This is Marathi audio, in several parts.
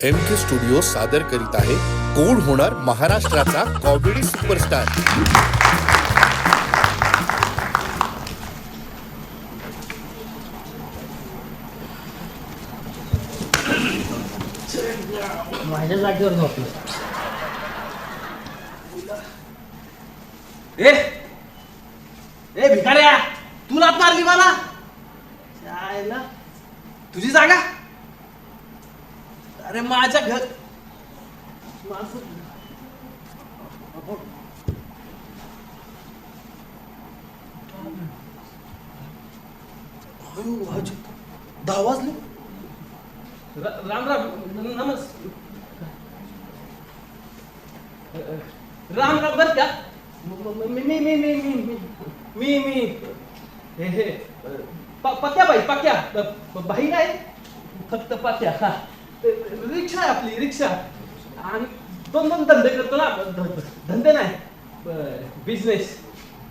एम के स्टुडिओ सादर करीत आहे कोण होणार महाराष्ट्राचा कॉमेडी सुपरस्टार माझ्या जागेवर झोपलो ए! ए भिकाऱ्या! तू लात मारली मला? जायला तुझी जागा? अरे माझ्या घर दहा वाजले? राम राम नमस राम राम बर का? मी मी मी मी मी मी मी हे हे पक्या बाई पक्या बाई नाही फक्त पक्या हा. रिक्षा आहे आपली रिक्षा. आणि दोन दोन धंदे करतो ना धंदे नाही. बिझनेस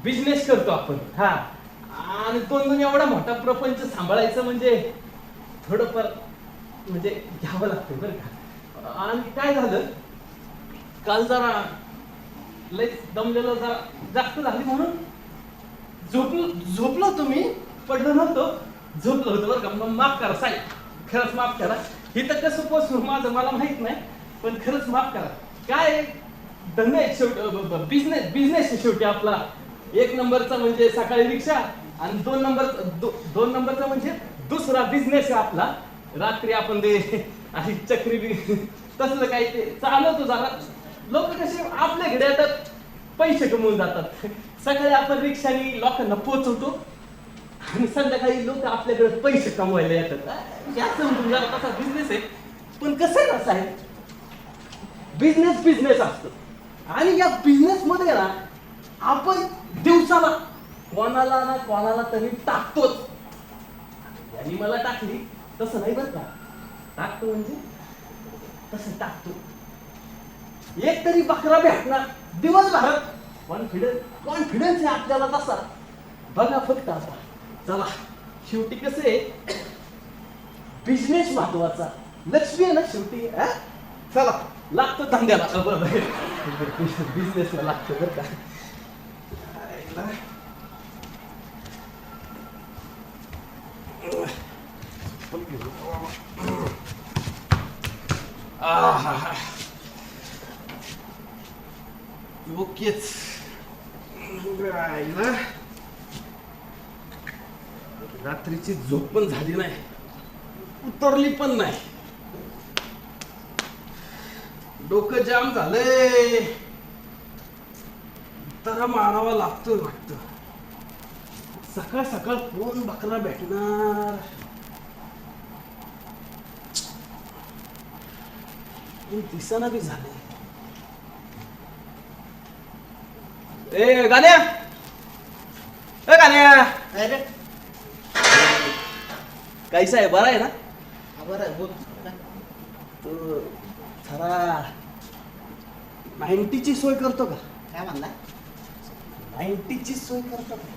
बिझनेस करतो आपण. हा. आणि दोन दोन एवढा मोठा प्रपंच सांभाळायचं म्हणजे थोडंफार म्हणजे घ्यावं लागतं बरं का. आणि काय झालं? काल जरा लय दमलेलं जरा जास्त झाली म्हणून झोपलो झोपलो तुम्ही पडलं पडलो नव्हतो. झोपलो होतो बरं का. मग माफ करा साहेब खरंच माफ करा. हे तर कसं पोचलो माझं मला माहीत नाही. पण खरंच माफ करा. काय धंदा आहे शेवटी? बिझनेस बिझनेस आहे शेवटी आपला. एक नंबरचा म्हणजे सकाळी रिक्षा आणि दोन नंबर दो, दोन नंबरचा म्हणजे दुसरा बिझनेस आहे आपला. रात्री आपण ते अशी चक्री बी तसलं काही ते चालवतो जरा. लोक कसे आपल्याकडे येतात पैसे कमवून जातात. सकाळी आपण रिक्षाने लोकांना पोचवतो. आणि संध्याकाळी लोक आपल्याकडे पैसे कमवायला येतात. जास्त म्हणून जरा तसा बिझनेस आहे. पण कसं आहे बिझनेस बिझनेस असतो. आणि या बिझनेस मध्ये ना आपण दिवसाला कोणाला ना कोणाला तरी टाकतोच. यांनी मला टाकली तसं नाही बरं का? टाकतो म्हणजे? तसं टाकतो. एक तरी बकरा भेटणार. दिवसभरात कॉन्फिडन्स कॉन्फिडन्स आहे आपल्याला तसा. बघा फक्त आता. चला शेवटी कसं आहे बिझनेस महत्त्वाचा लक्ष्मी आहे ना शेवटी हा? चला लागतो धंद्याला बिझनेसला लागतो बरं का आहा. ओकेच राहिला. रात्रीची झोप पण झाली नाही. उतरली पण नाही. डोकं जाम झालंय. तर मारावा लागतोय वाटत. सकाळ सकाळ कोण बकरा भेटणार. कोण दिसाना बी झाले. ए गाण्या. ए गाण्या. कैसा आहे बरा आहे ना? बरं बोल. तो जरा नाईन्टीची सोय करतो का? काय म्हणला? नाईन्टीची सोय करतो का?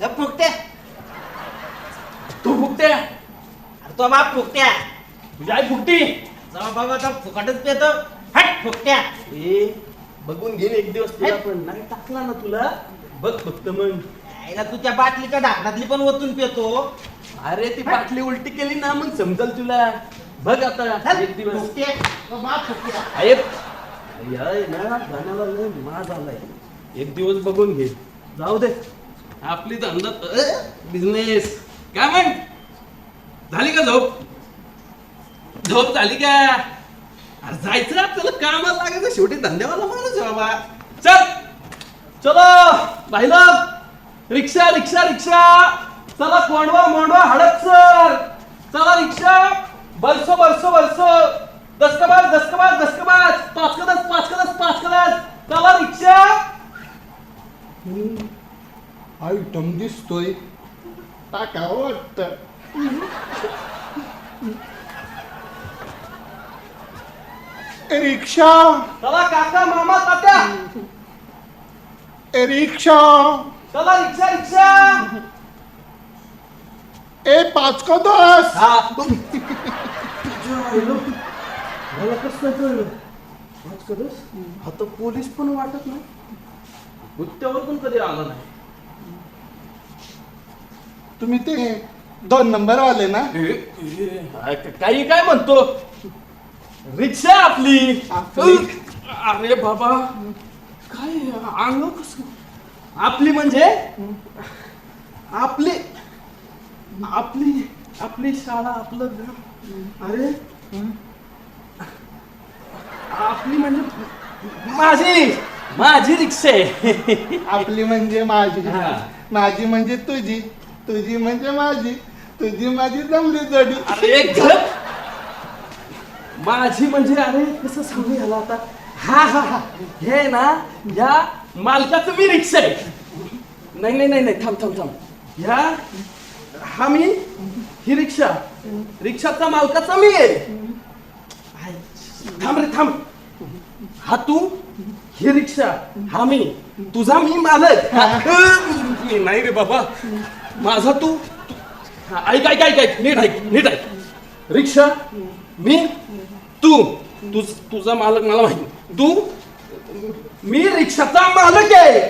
गप फुकट्या. तू फुकट्या? अरे तो बाप फुकट्या. तुझी आई फुकटी? जेव्हा बाबा तो फुकटच पेतो. हट फुकट्या. ए बघून घेईन एक दिवस तुला? पण. नाही टाकला ना तुला? बघ फक्त मग. आईला तू त्या बाटलीच्या ढाकणातली पण ओतून पेतो. अरे ती बाटली उलटी केली ना मग समजल तुला. बघ आता एक दिवस. फुकट्या तो बाप फुकट्या साहेब याय ना गाण्याला लय माज आलाय एक दिवस बघून घे. जाऊ दे. आपली धंदा बिझनेस काय म्हण? झाली का झोप? झोप झाली का? अरे जायचं आपल्याला कामाला लागायचं. शेवटी धंद्यावाला माणूस आहे बाबा. चल. चलो पाहिलं रिक्षा रिक्षा रिक्षा. चला कोंडवा मोंडवा हडपसर चला रिक्षा. बरसो बरसो बरसो. दसकबाज दसकबाज दसकबाज. पाच कदस पाच कदस पाच कदस चला रिक्षा आयटम दिसतोय टाकावं वाटत. रिक्षा. चला काका मामा तात्या. रिक्षा. चला रिक्षा रिक्षा. ए पाच का दस? हा. मला कसं कळलं आज कधीच आता पोलीस पण वाटत नाही. गुत्त्यावर पण कधी आला नाही. तुम्ही ते दोन नंबर वाले ना? काही काय म्हणतो? रिक्षा आपली. आपली? अरे बाबा काय अंग कस? आपली म्हणजे? आपली आपली आपली शाळा आपलं घर. अरे आपली म्हणजे माझी माझी रिक्षा आहे. आपली म्हणजे माझी. हा. माझी म्हणजे तुझी. तुझी म्हणजे माझी. तुझी माझी जमली जोडी. अरे घर माझी म्हणजे अरे कसं सांगू याला आता? हा हा हा. हे ना या मालकाचं मी रिक्षा आहे. नाही नाही नाही नाही. थांब थांब थांब. ह्या हा मी ही रिक्षा रिक्षाचा मालकाचा मी आहे. थांब रे थांब. हा तू ही रिक्षा हा मी. तुझा मी मालक. मी नाही रे बाबा. माझा तू. हा, ऐक ऐक ऐक ऐक. नीट ऐक नीट ऐक. रिक्षा मी तू. तुझ तुझा मालक मला माहिती तू मी रिक्षाचा मालक आहे.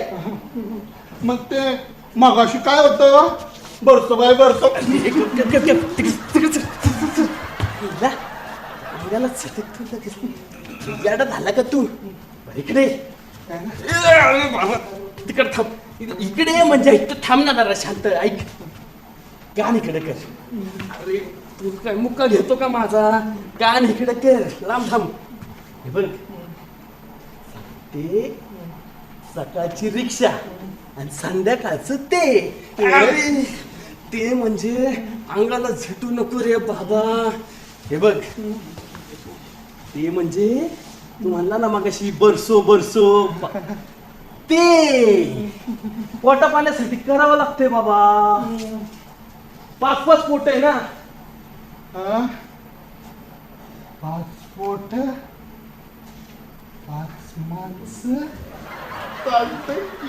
मग ते मगाशी काय होतं? बरसो बाय बरसो. याडा झाला का तू? इकडे. तिकडे थांब. इकडे म्हणजे इथं थांब ना जरा शांत ऐक. कान इकडे कर. अरे तू काय मुक्का घेतो का माझा? कान इकडे कर. लांब थांब. हे बघ. ते सकाळची रिक्षा आणि संध्याकाळचं ते. ते म्हणजे अंगाला झटू नको रे बाबा. हे बघ. ते म्हणजे तू म्हणला ना मगाशी बरसो बरसो. ब- ते पोटा पाण्यासाठी करावं लागतंय बाबा. पाच पाच पोट आहे ना. हा? पाच पोट पाच माणसं. चालतंय की.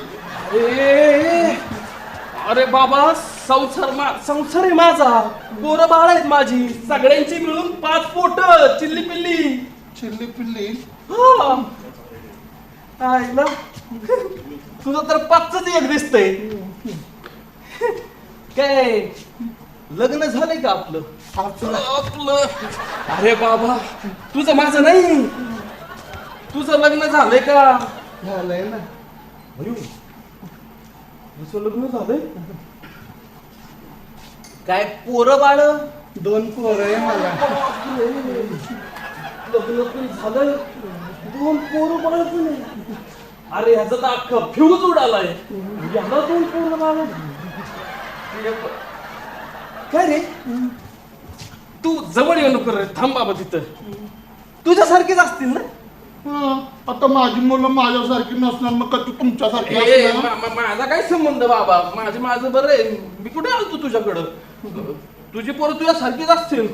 अरे बाबा संसार मा संसार आहे माझा. पोरं बाळ आहेत माझी. सगळ्यांची मिळून पाच पोट. चिल्ली पिल्ली. चिल्ली पिल्ली. हा. आईला. तुझं तर पाचच एक दिसतंय. काय? लग्न झालंय का आपलं? आपलं. आपलं. अरे बाबा तुझं माझं नाही. तुझं लग्न झालंय का? झालंय ना. तुझं लग्न झालंय? काय पोरं बाळ? दोन पोरं आहे मला. लग्न पण झालं दोन पोरं बाळ पण आहे. अरे ह्याचा तर अख्खा फ्यूज उडालाय. याला दोन पोरं बाळ? काय रे? तू जवळ येऊ नको रे. थांब बाबा तिथं. तुझ्यासारखीच असतील ना? हा, आता माझी मुलं माझ्यासारखी नसणार मग कधी तुमच्यासारखी ए, असणार? मा- मा- माझा काय संबंध बाबा? माझे माझं बरं आहे. मी कुठे आलतो तुझ्याकडं? तुझी पोरं तुझ्यासारखीच असतील.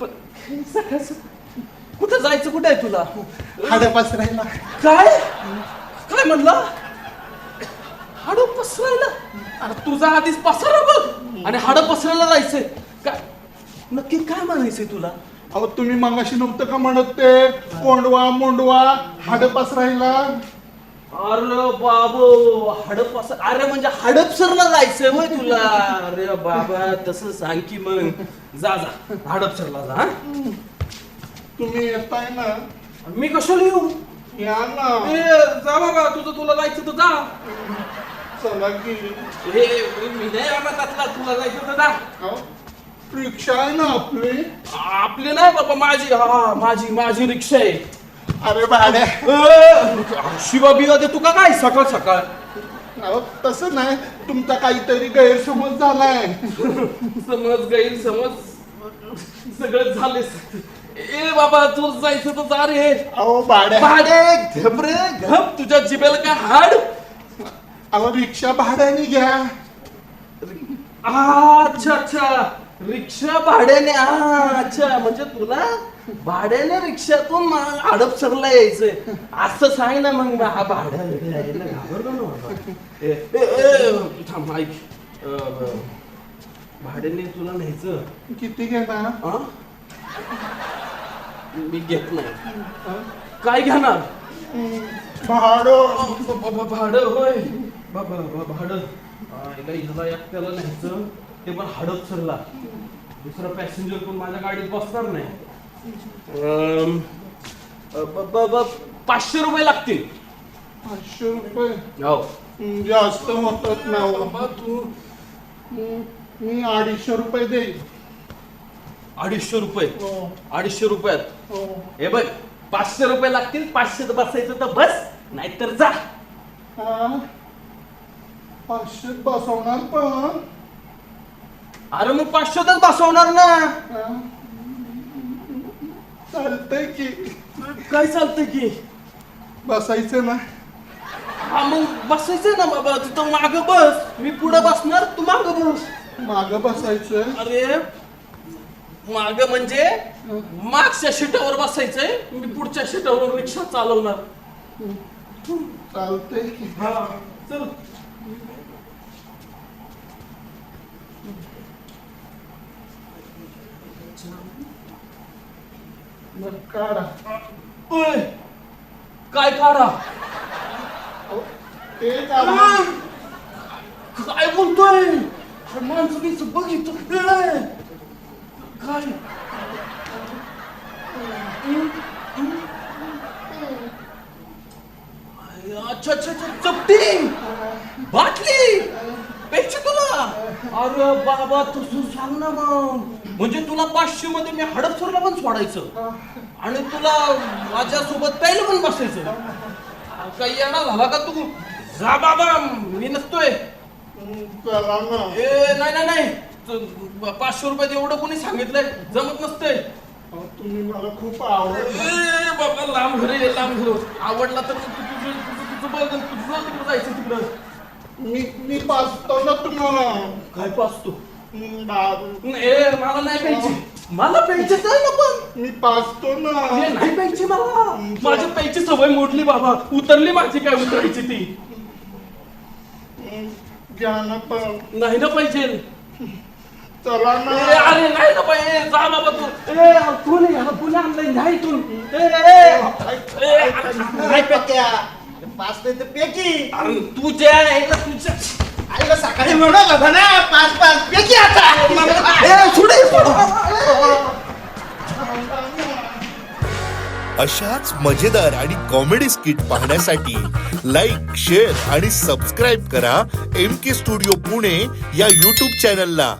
पण सकाळचं कुठं जायचं कुठे आहे तुला? हाडं पसरायला. काय? काय म्हणला? हाडं पसरायला? अरे तुझा आधीच पसरा बघ. आणि हाडं पसरायला जायचंय. काय? नक्की काय म्हणायचंय तुला? अहो तुम्ही मगाशी नव्हतं का म्हणत ते? कोंडवा मोंडवा हाडं पसरायला? अरे बाबो हडप अरे म्हणजे हडपसरला जायचंय होय तुला. अरे बाबा तसं सांग की मग. जा जा. हडपसरला जा हा? तुम्ही येताय ना? मी कशाला येऊ? या ना. ए, जा बाबा तुझं तुला जायचं तर जा. चला की. हे मी नाही बाबा त्यातला. तुला जायचं तर जा. अहो, रिक्षा आहे ना आपली? आपली नाही बाबा माझी. हा माझी माझी रिक्षा आहे. अरे भाड्या. शिवा बिवा दे तू का काय? सकाळ सकाळ. अहो तसं नाही. तुमचा काहीतरी गैरसमज झालाय. समज गैरसमज. सगळं झाले ए बाबा तू जायचं तर जा रे. अहो भाड्या. भाडे घबरे घप तुझ्या जिबेला काय हाड? अहो रिक्षा भाड्याने घ्या. आ, अच्छा अच्छा. रिक्षा भाड्याने आ, अच्छा म्हणजे तुला भाड्याने रिक्षातून मा- हडपसरला यायचंय. असं सांग ना मग हा भाड्या यायला घाबरतो ना बाबा. ए, ए, ए, थांब ऐक. अ, ब- भाड्याने तुला न्यायचं. किती घेणार आ? मी घेत नाही. काय घेणार? भाडं. ब- ब- ब- भाडं होय. ब- ब- ब- भाडं. आईला हिला एकट्याला न्यायचं. ते पण हडप सरला. दुसरा पॅसेंजर पण माझ्या गाडीत बसणार नाही. पाचशे रुपये लागतील. पाचशे रुपये? हो. जास्त होतात ना हो. बाबा तू मी अडीचशे रुपये देईल अडीचशे रुपये? हो. अडीचशे रुपयात? हो. हे बघ पाचशे रुपये लागतील पाचशे बसायचं तर बस नाहीतर जा. हा? पाचशे बसवणार पण? अरे मग पाचशेतच बसवणार ना? चालतंय की. काय चालतंय की? बसायचं ना. हा मग बसायचं ना बाबा तिथं माग बस. मी पुढे बसणार तू माग बस. माग बसायचं. अरे माग म्हणजे मागच्या सीटावर बसायचंय मी पुढच्या सीटावर रिक्षा चालवणार. चालतंय की. हा चल. मग काढा. ओय, काय काढा? अहो, ते काय बोलतोय? अरे माणसं बिनसं बघितलं काय? अच्छा अच्छा अच्छा चपटी बाटली पेक्षा अरे बाबा तसं सांग ना मग. म्हणजे तुला पाचशे मध्ये मी हडपसरला पण सोडायचं. आणि तुला माझ्यासोबत प्यायला पण बसायचं. काही येणार झाला का तू? जा बाबा मी नसतोय. ए नाही नाही नाही. त- पाचशे रुपयात एवढं कोणी सांगितलंय? जमत नसतंय. तुम्ही मला खूप आवडत ए बाबा लांब घर ये लांब घर आवडला तर तू तुझं तुझं तुझं बघ तुझं तिकडं जायचं तिकडं? मी मी पाचतो ना तुम्हाला. काय पाचतो? दारू ए मला नाही प्यायची. मला प्यायची तर ना पण मी पाचतो ना. नाही प्यायची मला. माझी प्यायची सवय मोडली बाबा. उतरली माझी काय उतरायची ती. घ्या ना पण. नाही ना पाहिजे. चला ए, ना अरे नाही ना पाहिजे. जा बाबा तू. ए तू नाही पुन्हा आणलंय. नाही तू ए, पाच नाही तर पेकी. अरे तुझ्या एकदा तुझ्या आईला सकाळी म्हणत होता ना पाच पाच पेकी आता. ए, सोड सोड. अशाच मजेदार आणि कॉमेडी स्किट पाहण्यासाठी लाईक शेअर आणि सबस्क्राईब करा एम के स्टुडिओ पुणे या यूट्यूब चॅनलला